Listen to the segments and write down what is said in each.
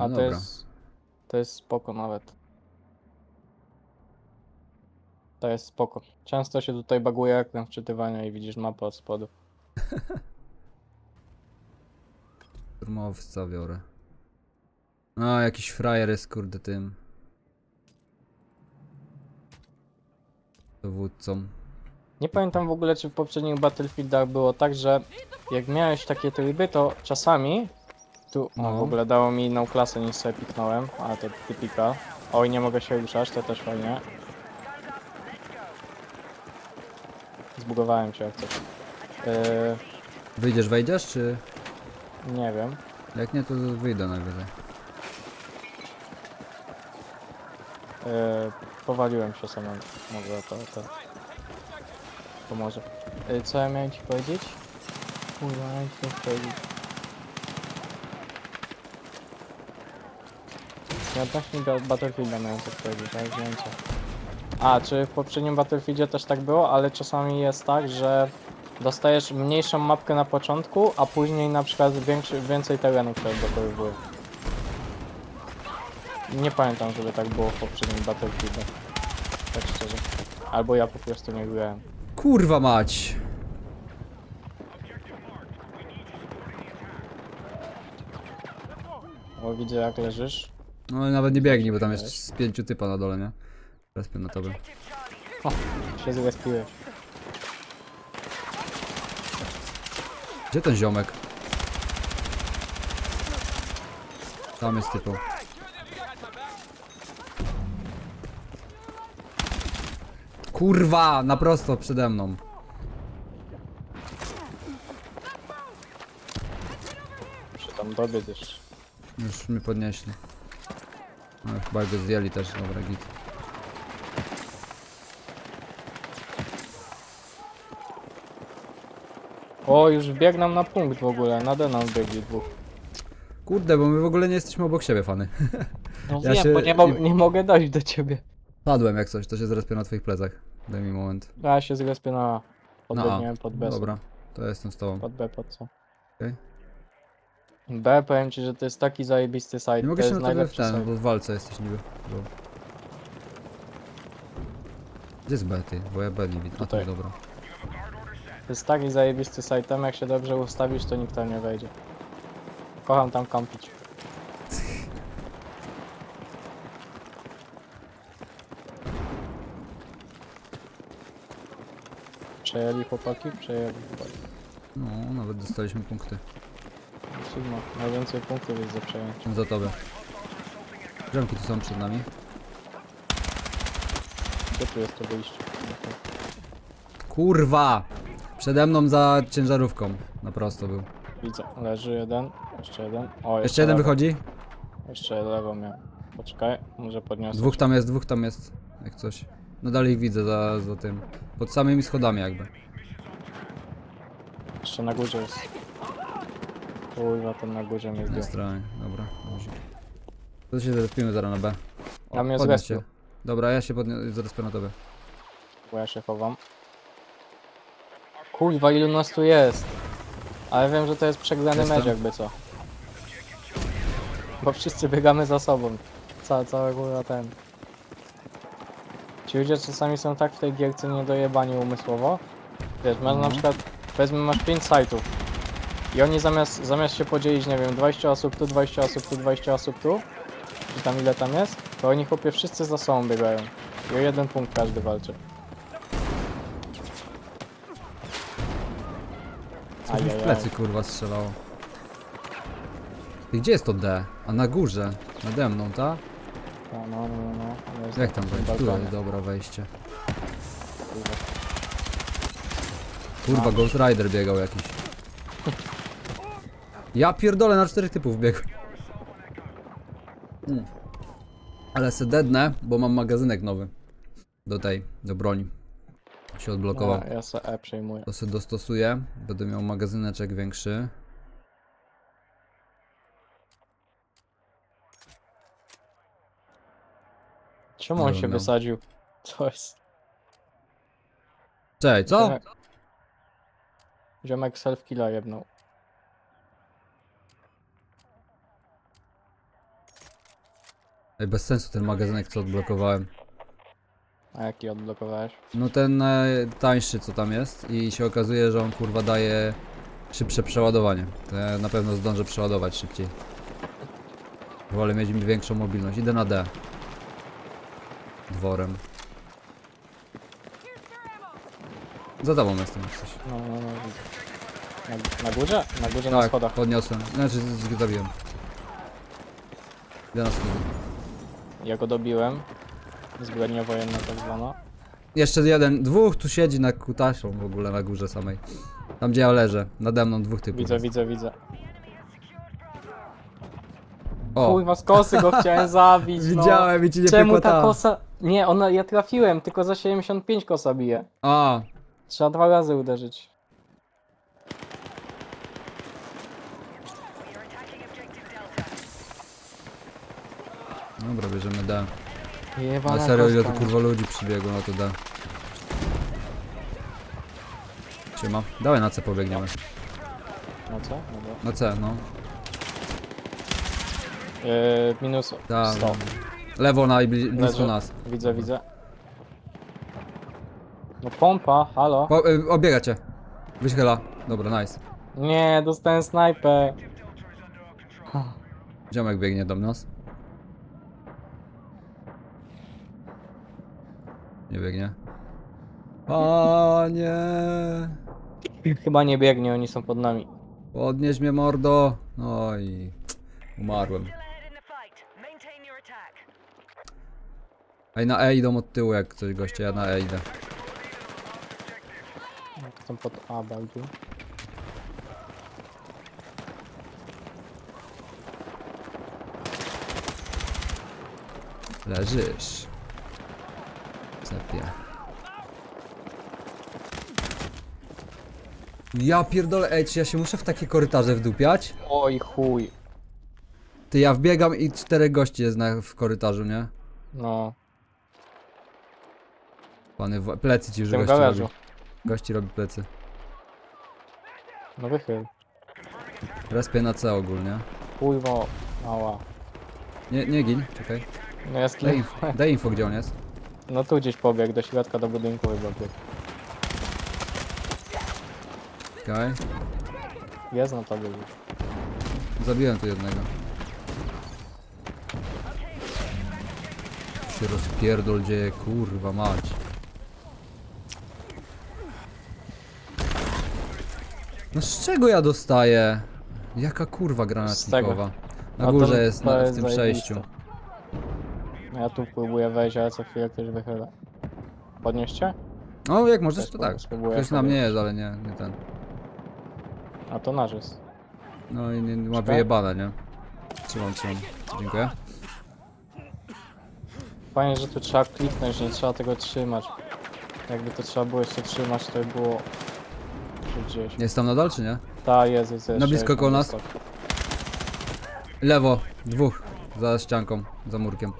A No to dobra. jest. To jest spoko nawet. To jest spoko. Często się tutaj baguje ekran wczytywania i widzisz mapę od spodu. Turmowca biorę. No, jakiś frajer jest kurde tym. Dowódcą. Nie pamiętam w ogóle, czy w poprzednich Battlefieldach było tak, że jak miałeś takie tryby, to czasami tu No. w ogóle dało mi inną klasę niż sobie piknąłem, ale to typika. Oj, nie mogę się ruszać, to też fajnie. Zbugowałem się jak coś. Yy, Wyjdziesz, wejdziesz, czy... nie wiem. Jak nie, to wyjdę najwyżej. Yy, powaliłem się samym. Może to, to pomoże. Yy, co ja miałem ci powiedzieć? Kurwa, miałem ci coś powiedzieć. Ja odnośnie do Battlefielda miałem coś powiedzieć, ale nie wiem co. A, czy w poprzednim Battlefieldzie też tak było, ale czasami jest tak, że dostajesz mniejszą mapkę na początku, a później na przykład większy, więcej terenów się odblokowuje. Nie pamiętam, żeby tak było w poprzednim Battlefieldzie. Tak szczerze. Albo ja po prostu nie grałem. Kurwa mać! O, widzę jak leżysz. No ale nawet nie biegnij, bo tam jest z pięciu typa na dole, nie? Respię na tobie. Się zrespiłeś. Gdzie ten ziomek? Tam jest typo. Kurwa, na prosto przede mną. Muszę tam dobiec jeszcze. Już mnie podnieśli. No, chyba go zdjęli też, dobra, git. O, już wbiegną na punkt w ogóle. Na D nam biegli dwóch. Kurde, bo my w ogóle nie jesteśmy obok siebie, fany. No Ja wiem, się- bo nie, mo nie mogę dojść do ciebie. Padłem jak coś, to się zrespię na twoich plecach. Daj mi moment. Ja się zrespię na A. Pod B, nie wiem, pod B. Dobra, to jestem z tobą. Pod B, pod co? Okej. B, powiem ci, że to jest taki zajebisty site. Nie mogę to się jest na tobie najlepszy ten, site. bo w walce jesteś niby. Bo... Gdzie jest B ty? Bo ja B nie widzę. A to Tutaj. dobra. To jest taki zajebisty site, tam jak się dobrze ustawisz, to nikt tam nie wejdzie. Kocham tam kampić. Przejęli chłopaki? Przejęli chłopaki. No, nawet dostaliśmy punkty. Sigma, najwięcej punktów jest za. Czym za tobie? Ziomki tu są przed nami. Gdzie tu jest to wyjście? Kurwa! Przede mną za ciężarówką. Na prosto był. Widzę, leży jeden, jeszcze jeden. O, Jeszcze jeden lewo. wychodzi? Jeszcze lewo miał. Poczekaj, może podniosę. Dwóch tam jest, dwóch tam jest. Jak coś. No dalej ich widzę za, za tym. Pod samymi schodami jakby. Jeszcze na górze jest. Kurwa, ten na górze mnie zdjął. stronie. Dobra, dobrze. To się zrespimy zaraz na B. O, Ja mnie podnieś zrespił. się. Dobra, ja się podniosę, zrespię na tobie. Bo ja się chowam. Kurwa, ilu nas tu jest? Ale wiem, że to jest przegrany Jestem. mecz jakby co. Bo wszyscy biegamy za sobą. Ca całe kurwa ten. Ci ludzie czasami są tak w tej gierce niedojebani umysłowo. Wiesz, masz na Mhm. przykład, powiedzmy masz 5 sajtów. I oni zamiast, zamiast się podzielić, nie wiem, 20 osób tu, 20 osób tu, 20 osób tu, czy tam ile tam jest, to oni chłopie wszyscy za sobą biegają. I o jeden punkt każdy walczy. Co mi w Ajajaj. plecy kurwa strzelało. Ty gdzie jest to D? A na górze. Nade mną, ta? No, no, no, no. no. jest Jak na tam tym wejść? balkonie, Tutaj, dobra, wejście. kurwa. Ghost Rider biegał jakiś. Ja pierdolę na czterech typów biegł. Mm. Ale se dednę, bo mam magazynek nowy. Do tej, do broni. Się odblokował. No, ja se E przejmuję. To sobie dostosuję. Będę miał magazyneczek większy. Czemu on Dobra, się miał. wysadził? Co jest? Cześć, co? Ziomek, self-killa jebnął. Ej, bez sensu ten magazynek, co odblokowałem. A jaki odblokowałeś? No ten e, tańszy, co tam jest i się okazuje, że on kurwa daje szybsze przeładowanie. To ja na pewno zdążę przeładować szybciej. Wolę mieć większą mobilność. Idę na D. Dworem. Za tobą jestem jak coś. No, no, no. Na, na górze? Na górze na Tak, schodach. podniosłem. Znaczy, z- z- zabiłem. Idę na schody. Ja go dobiłem. Zbrodnia wojenna tak zwana. Jeszcze jeden, dwóch tu siedzi na kutaszą w ogóle na górze samej. Tam gdzie ja leżę, nade mną dwóch typów. Widzę, widzę, widzę. O, Kurwa, z kosy go chciałem zabić, no. widziałem i ci nie Czemu ta kosa... Nie, ona, ja trafiłem, tylko za 75 kosa bije. A, Trzeba dwa razy uderzyć. Dobra, bierzemy D. Jebana Ale serio, ile tu kurwa ludzi przybiegło na to D. Siema. Dawaj na C pobiegniemy. No co? Dobra. Na C, no. Yy, minus Da, 100. Lewo najbliżej, blisko Leży. nas. Widzę, widzę. No pompa, halo. Po, y, obiega cię. Wychyla. Dobra, nice. Nie, dostałem snajpę. Ziomek biegnie do nas. Nie biegnie. Panie! Chyba nie biegnie, oni są pod nami. Podnieś mnie mordo. No i umarłem. Ej, na E idą od tyłu jak coś goście, ja na E idę. Są pod A bardziej. Leżysz. Cepie. Ja pierdolę, ej, czy ja się muszę w takie korytarze wdupiać? Oj chuj. Ty, ja wbiegam i czterech gości jest na, w korytarzu, nie? No, Pany, w- plecy ci już w tym gości garażu. robi. Gości robi plecy. No wychyl. Respię na C ogólnie. Chuj, mała. Nie, nie gin, czekaj. No jest Daj info, daj info gdzie on jest. No tu gdzieś pobiegł, do środka, do budynku chyba biegł. Czekaj. Jest na tobie już. Zabiłem tu jednego. Się rozpierdol dzieje, kurwa mać. No z czego ja dostaję? Jaka kurwa granatnikowa? Na to- górze jest, to na, w jest tym zajebiste. przejściu. No Ja tu próbuję wejść, ale co chwilę ktoś wychyla. Podnieście? O, jak możesz, to tak. spróbuję Ktoś na mnie jest, ale nie, nie ten. A to nasz jest. No i nie, nie ma Czekaj. wyjebane, nie? Trzymam, trzymam. Dziękuję. Fajnie, że tu trzeba kliknąć, nie trzeba tego trzymać. Jakby to trzeba było jeszcze trzymać, to by było... tu Gdzieś. Jest tam nadal, czy nie? Ta, jest, jest, jest. Na blisko koło nas? Lewo, dwóch. Za ścianką, za murkiem.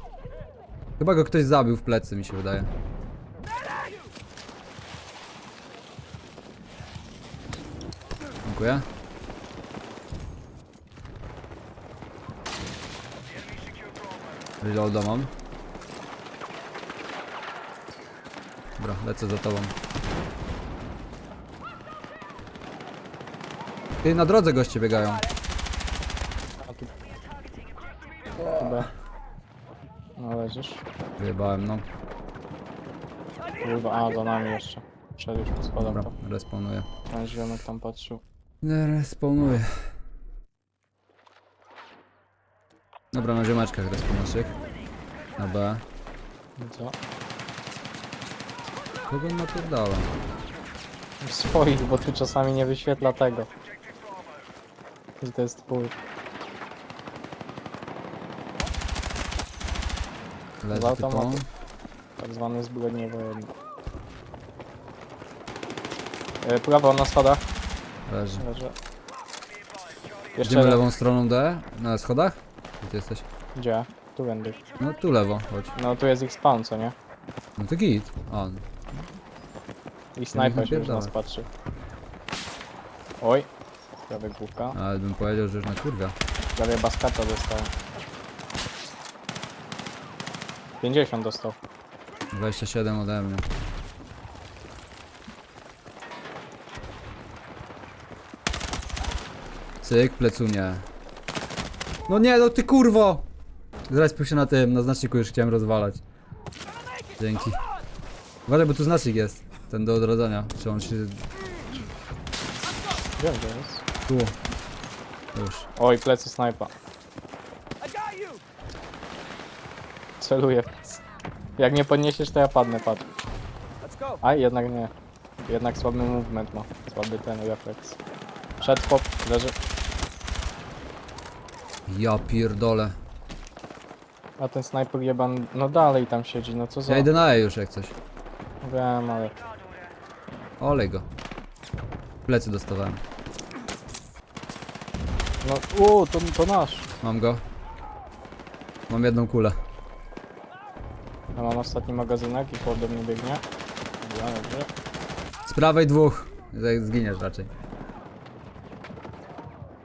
Chyba go ktoś zabił w plecy, mi się wydaje. Dziękuję. Reloada mam. Dobra, lecę za tobą. Ty, na drodze goście biegają. A tu... Chyba. No leżysz. Wyjebałem, no. Kurwa, a za nami jeszcze. Szedł już po schodach, Dobra, to respawnuję. ten ziomek tam patrzył. Respawnuję. Dobra, na ziomeczkach respawn naszych. Na B. Co? Kogo on napierdala? Swoich, bo tu czasami nie wyświetla tego. Że to jest twój. Leży Z automatu. typą. Tak zwany zbrodnie wojenne. E, prawo na schodach. Leży. Leży. Jeszcze Idziemy jeden. lewą stroną D? Na schodach? Gdzie ty jesteś? Gdzie? Tu będę. No tu lewo, chodź. No tu jest ich spawn, co nie? No to git. A, I snajper się już napierdalaj. nas patrzy. Oj. Prawie główka. ale bym powiedział, że już na kurwia. Prawie baskata dostałem. 50 dostał. 27 ode mnie. Cyk, plecunie. No nie, no ty kurwo! Zrespił się na tym, na znaczniku już chciałem rozwalać. Dzięki. Uważaj, bo tu znacznik jest. Ten do odradzania. Czy on się... Wiem, gdzie jest. Tu. Już. Oj, plecy snajpa. Celuję w. Jak nie podniesiesz, to ja padnę, patrz. A, jednak nie. Jednak słaby movement ma. Słaby ten refleks. Przed pop, leży. Ja pierdolę. A ten snajper jeban, no dalej tam siedzi, no co za... Ja idę na E już jak coś. Wiem, ale... Olej go. Plecy dostawałem. No, uuu, to, to nasz. Mam go. Mam jedną kulę. Ja mam ostatni magazynek i pod do mnie biegnie. Dobrze. Z prawej dwóch. Zginiesz raczej.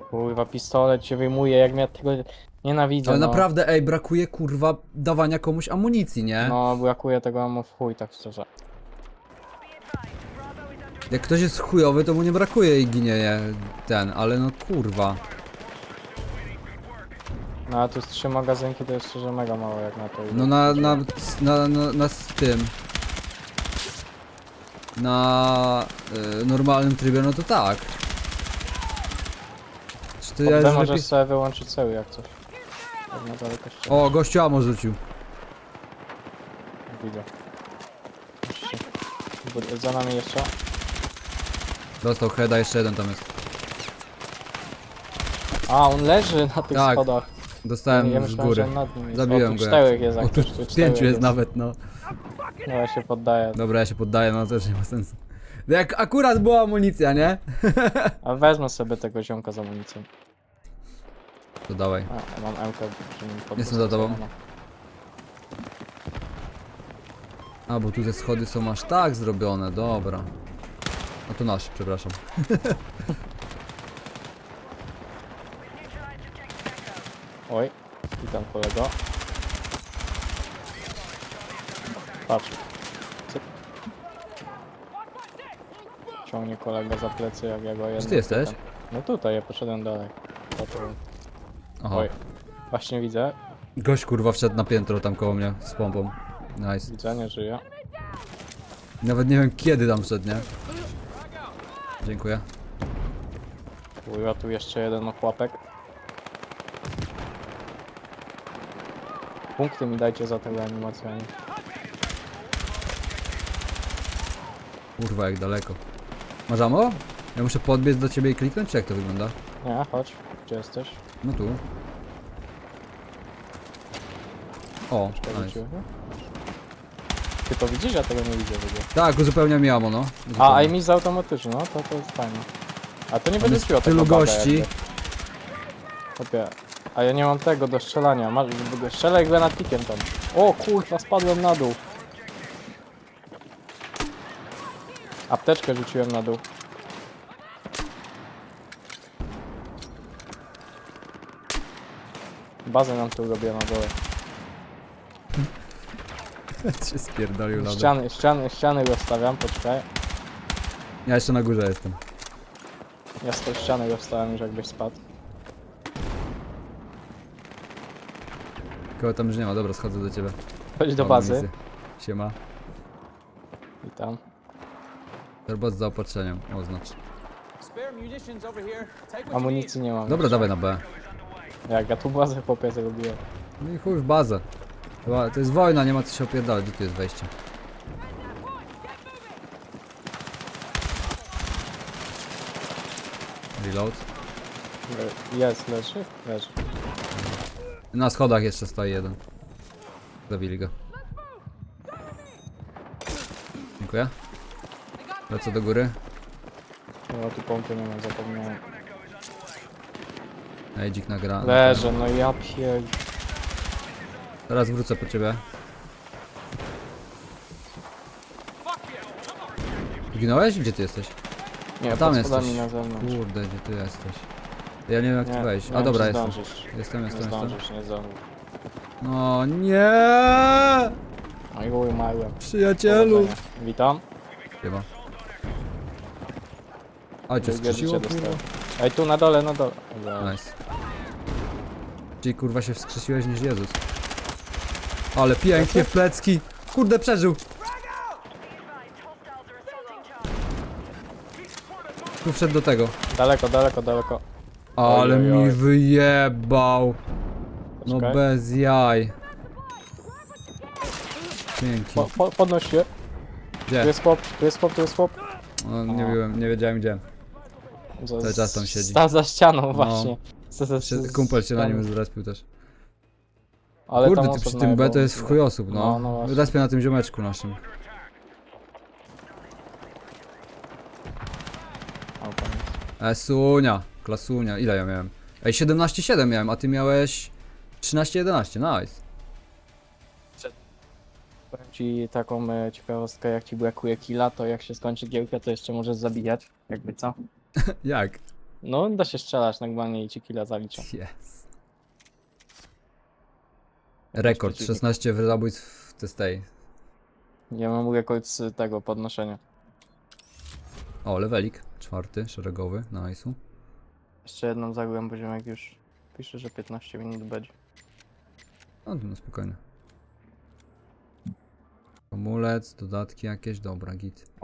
Kurwa, pistolet cię wyjmuje, jak mnie tego nienawidzę, Ale no. naprawdę, ej, brakuje kurwa dawania komuś amunicji, nie? No, brakuje tego ammo w chuj, tak szczerze. Jak ktoś jest chujowy, to mu nie brakuje i ginie nie, ten, ale no kurwa. No, a tu z trzy magazynki to jest szczerze mega mało jak na to. idzie. No na, na, na, na, na z tym. Na y, normalnym trybie, no to tak. Czy to ja Potem już możesz lepiej... sobie wyłączyć ceły jak coś. Tak na daleko. O, gościu amo rzucił. Widzę. Jeszcze. Za nami jeszcze. Dostał heada, jeszcze jeden tam jest. A, on leży na tych Tak, schodach. Dostałem ja z myślałem, góry. że nad nim jest. Zabiłem o, tu go. czterech jest O, tu tu czterech pięciu jest nawet, no. No ja się poddaję. Dobra, ja się poddaję, no też nie ma sensu. No Jak akurat była amunicja, nie? A wezmę sobie tego ziomka z amunicją. To dawaj. A, mam MK, że mi Jestem za tobą. no. A, bo tu te schody są aż tak zrobione, dobra. A to nasz, przepraszam. Oj, witam kolego. Patrz. Cyk. Ciągnie kolega za plecy, jak ja go jedno. ty jesteś? No tutaj, ja poszedłem dalej. Aha. Oj, właśnie widzę, Gość kurwa wszedł na piętro tam koło mnie z pompą. Nice. widzę, nie żyje. Nawet nie wiem kiedy tam wszedł, nie? Dziękuję. Kurwa, tu jeszcze jeden ochłapek. Punkty mi dajcie za te animacjami. Kurwa jak daleko. Masz ammo? Ja muszę podbiec do ciebie i kliknąć, czy jak to wygląda? Nie, chodź, gdzie jesteś? No tu. O, Czekaj, nice. Ty to widzisz? Ja tego nie widzę w ogóle. Tak, uzupełnia mi ammo, no. A, i mi z automatyczny, no to, to jest fajne. A to nie będzie siła tylu tego baga gości. jakby. A ja nie mam tego do strzelania. Masz, strzelaj granatnikiem tam. O kurwa, spadłem na dół. Apteczkę rzuciłem na dół. Bazę nam tu robię na dole. się spierdolił lada. Ściany, ściany, ściany rozstawiam, poczekaj. Ja jeszcze na górze jestem. Ja z tej ściany rozstałem już jakbyś spadł. Kogo tam już nie ma, dobra, schodzę do ciebie. Chodź do bazy. Siema. I tam. Robot z zaopatrzeniem, oznacz. Amunicji nie mam. Dobra, dawaj na B. Jak ja tu bazę chłopie zrobiłem. No i chuj w bazę. Chyba, to jest wojna, nie ma co się opierdalać. Gdzie tu jest wejście? Reload. Jest, leży? Leży. Na schodach jeszcze stoi jeden. Zabili go. Dziękuję. Lecę do góry. No tu pompy nie mam, zapomniałem. Ej, dzik nagra. Leżę, no ja pier... Teraz wrócę po ciebie. Zginąłeś? Gdzie ty jesteś? Nie, A tam pod schodami jesteś. na zewnątrz. Kurde, gdzie ty jesteś? Ja nie wiem jak tu wejść. A dobra, jestem. zdążysz. Jestem, Nie jestem, jestem. zdążysz, nie zdążysz. No nie! Przyjacielu! Witam. Chyba. A cię Drugie życie dostałem. Ej, tu na dole, na dole. Dobra. Nice. Czyli kurwa się wskrzesiłeś niż Jezus. Ale pięknie w plecki! Kurde, przeżył! Tu wszedł do tego. Daleko, daleko, daleko. Ale mi wyjebał! No bez jaj. Dzięki. Po, po, podnoś się. Tu Gdzie? jest chłop, tu jest chłop, tu jest chłop. O, nie, wiem, nie wiedziałem gdzie. Za, Cały czas tam siedzi. Sta za ścianą właśnie. Z, z, Się- z- Kumpel się na tam. nim zrespił też. Ale Kurde, ty przy tym B to jest w chuj osób, no. No, no właśnie. Respię na tym ziomeczku naszym. Jest. Esunia, klasunia. Ile ja miałem? Ej, 17,7 miałem, a ty miałeś 13,11, nice. Powiem ci taką e, ciekawostkę, jak ci brakuje killa, to jak się skończy giełka, to jeszcze możesz zabijać. Jakby co? Jak? No, da się strzelać normalnie i ci killa zaliczą. Yes. Rekord, Przeciwnik. 16 zabójstw w testej. Ja mam rekord z tego podnoszenia. O, levelik, czwarty, szeregowy, nice'u. Jeszcze jedną bo ziomek już pisze, że 15 minut będzie. No, no spokojnie. Amulet, dodatki jakieś, dobra, git. O,